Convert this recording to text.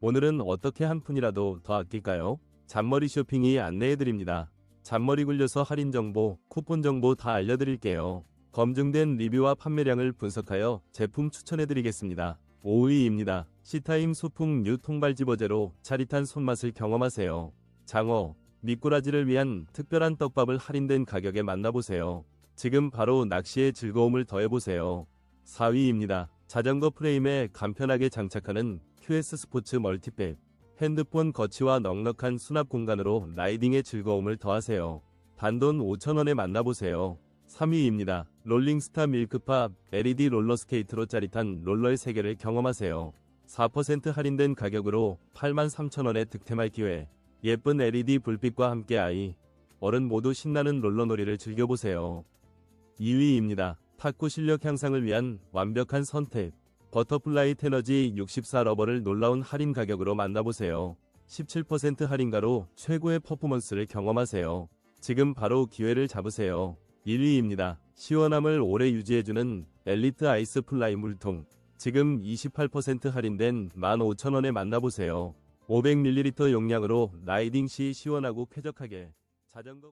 오늘은 어떻게 한 푼이라도 더 아낄까요? 잔머리 쇼핑이 안내해드립니다. 잔머리 굴려서 할인 정보, 쿠폰 정보 다 알려드릴게요. 검증된 리뷰와 판매량을 분석하여 제품 추천해드리겠습니다. 5위입니다. 시타임 소풍 뉴 통발 집어제로 짜릿한 손맛을 경험하세요. 장어, 미꾸라지를 위한 특별한 떡밥을 할인된 가격에 만나보세요. 지금 바로 낚시의 즐거움을 더해보세요. 4위입니다. 자전거 프레임에 간편하게 장착하는 QS 스포츠 멀티백. 핸드폰 거치와 넉넉한 수납 공간으로 라이딩의 즐거움을 더하세요. 단돈 5,000원에 만나보세요. 3위입니다. 롤링스타 밀크팝 LED 롤러스케이트로 짜릿한 롤러의 세계를 경험하세요. 4% 할인된 가격으로 83,000원에 득템할 기회. 예쁜 LED 불빛과 함께 아이, 어른 모두 신나는 롤러놀이를 즐겨보세요. 2위입니다. 탁구 실력 향상을 위한 완벽한 선택. 버터플라이 테너지 64 러버를 놀라운 할인 가격으로 만나보세요. 17% 할인가로 최고의 퍼포먼스를 경험하세요. 지금 바로 기회를 잡으세요. 1위입니다. 시원함을 오래 유지해주는 엘리트 아이스 플라이 물통. 지금 28% 할인된 15,000원에 만나보세요. 500ml 용량으로 라이딩 시 시원하고 쾌적하게 자전거